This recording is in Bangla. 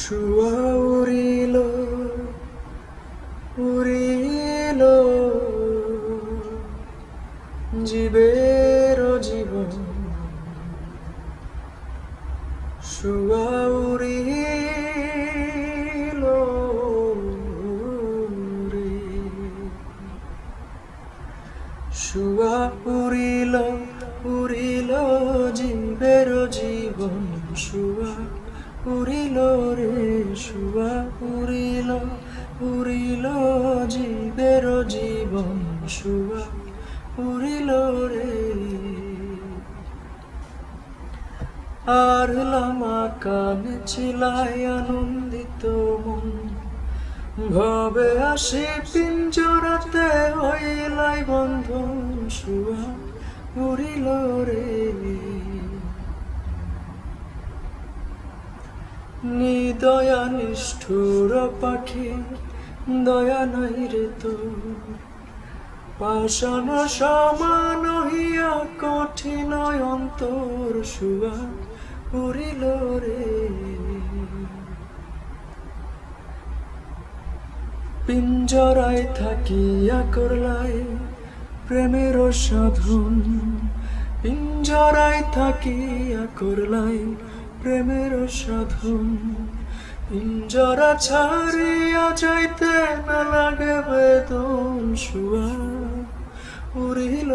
শুয়া উড়িল উড়িল। জীবের জীবন শুয়া উড়িল শুয়া উড়িল উড়িল। জীবের জীবন শুয়া উড়িল রে শুয়া উড়িল উড়িল জীবের জীবন শুয়া উড়িল রে। আর লামা কান চিলায় আনন্দিত মন, ভবে আসি পিঞ্জরাতে হইলাই বন্ধন শুয়া উড়িল রে। নিদয়া নিষ্ঠুর পাখি, দয়া নাই রে তোর। পাষাণ সমান হইয়া কঠিন অন্তর শুয়া উড়িল রে। পিঞ্জরায় থাকিয়া করলাই প্রেমের সাধন। পিঞ্জরায় থাকিয়া করলাই প্রেমের সাধন। পিঞ্জরা ছাড়িয়া যাইতে না লাগে বেদন শুয়া উড়িল